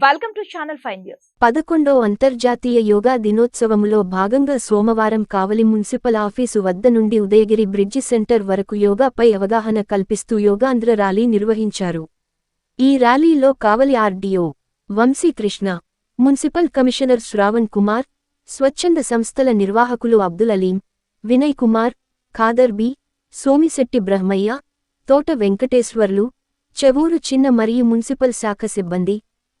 Welcome to channel five news పదకొండో అంతర్జాతీయ యోగా దినోత్సవములో భాగంగా సోమవారం కావలి మున్సిపల్ ఆఫీసు వద్ద నుండి ఉదయగిరి బ్రిడ్జి సెంటర్ వరకు యోగాపై అవగాహన కల్పిస్తూ యోగాంధ్ర ర్యాలీ నిర్వహించారు. ఈ ర్యాలీలో Kavali RDO Vamsikrishna municipal commissioner Sravan Kumar స్వచ్ఛంద సంస్థల నిర్వాహకులు అబ్దుల్ అలీం వినయ్ కుమార్ ఖాదర్ బి సోమిశెట్టి బ్రహ్మయ్య తోట వెంకటేశ్వర్లు చెవూరు చిన్న మరియు మున్సిపల్ శాఖ సిబ్బంది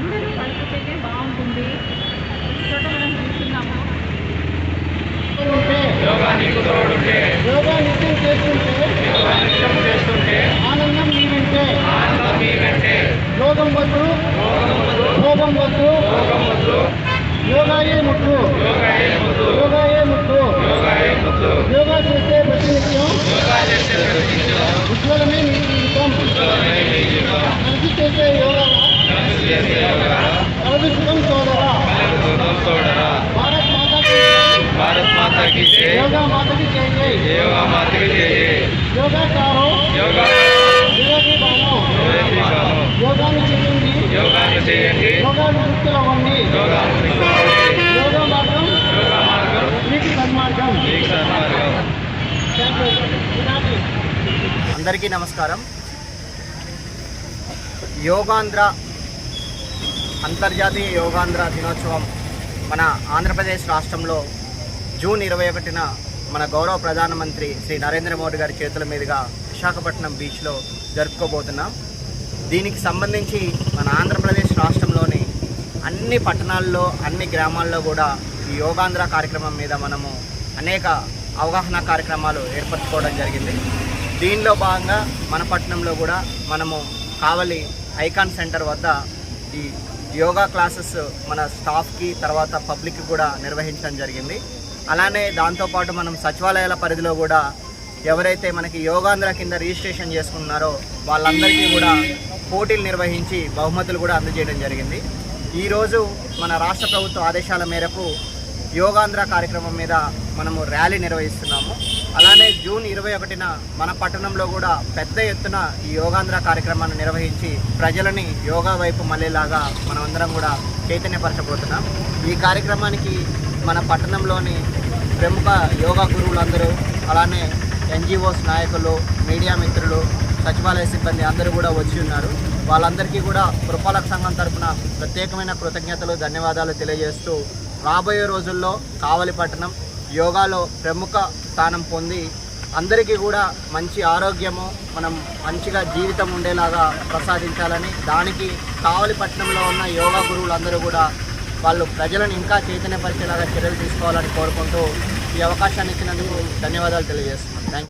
అందరూ కలిపితేనే బాగుంటుంది. చోట మనం చూస్తున్నాము. యోగా వద్దు యోగం వద్దు యోగాయే ముట్టు. యోగా. యోగా యోగా అందరికీ నమస్కారం. యోగాంధ్ర అంతర్జాతీయ యోగాంధ్ర దినోత్సవం మన ఆంధ్రప్రదేశ్ రాష్ట్రంలో జూన్ ఇరవై ఒకటిన మన గౌరవ ప్రధానమంత్రి శ్రీ నరేంద్ర మోడీ గారి చేతుల మీదుగా విశాఖపట్నం బీచ్లో జరుపుకోబోతున్నాం. దీనికి సంబంధించి మన ఆంధ్రప్రదేశ్ రాష్ట్రంలోని అన్ని పట్టణాల్లో అన్ని గ్రామాల్లో కూడా ఈ యోగాంధ్ర కార్యక్రమం మీద మనము అనేక అవగాహన కార్యక్రమాలు ఏర్పరచుకోవడం జరిగింది. దీనిలో భాగంగా మన పట్టణంలో కూడా మనము కావలి ఐకాన్ సెంటర్ వద్ద ఈ యోగా క్లాసెస్ మన స్టాఫ్కి తర్వాత పబ్లిక్కి కూడా నిర్వహించడం జరిగింది. అలానే దాంతోపాటు మనం సచివాలయాల పరిధిలో కూడా ఎవరైతే మనకి యోగాంధ్ర కింద రిజిస్ట్రేషన్ చేసుకున్నారో వాళ్ళందరికీ కూడా పోటీలు నిర్వహించి బహుమతులు కూడా అందజేయడం జరిగింది. ఈరోజు మన రాష్ట్ర ప్రభుత్వ ఆదేశాల మేరకు యోగాంధ్ర కార్యక్రమం మీద మనము ర్యాలీ నిర్వహిస్తున్నాము. అలానే జూన్ ఇరవై ఒకటిన మన పట్టణంలో కూడా పెద్ద ఎత్తున ఈ యోగాంధ్ర కార్యక్రమాన్ని నిర్వహించి ప్రజలని యోగా వైపు మళ్ళేలాగా మనమందరం కూడా చైతన్యపరచబోతున్నాం. ఈ కార్యక్రమానికి మన పట్టణంలోని ప్రముఖ యోగా గురువులందరూ అలానే ఎన్జిఓస్ నాయకులు మీడియా మిత్రులు సచివాలయ సిబ్బంది అందరూ కూడా వచ్చి ఉన్నారు. వాళ్ళందరికీ కూడా పురపాలక సంఘం తరపున ప్రత్యేకమైన కృతజ్ఞతలు ధన్యవాదాలు తెలియజేస్తూ రాబోయే రోజుల్లో కావలి పట్టణం యోగాలో ప్రముఖ స్థానం పొంది అందరికీ కూడా మంచి ఆరోగ్యము మనం మంచిగా జీవితం ఉండేలాగా ప్రసాదించాలని దానికి కావలిపట్నంలో ఉన్న యోగా గురువులందరూ కూడా వాళ్ళు ప్రజలను ఇంకా చైతన్యపరిచేలాగా చర్యలు తీసుకోవాలని కోరుకుంటూ అవకాశాన్ని ఇచ్చినందుకు ధన్యవాదాలు తెలియజేస్తున్నాను. థ్యాంక్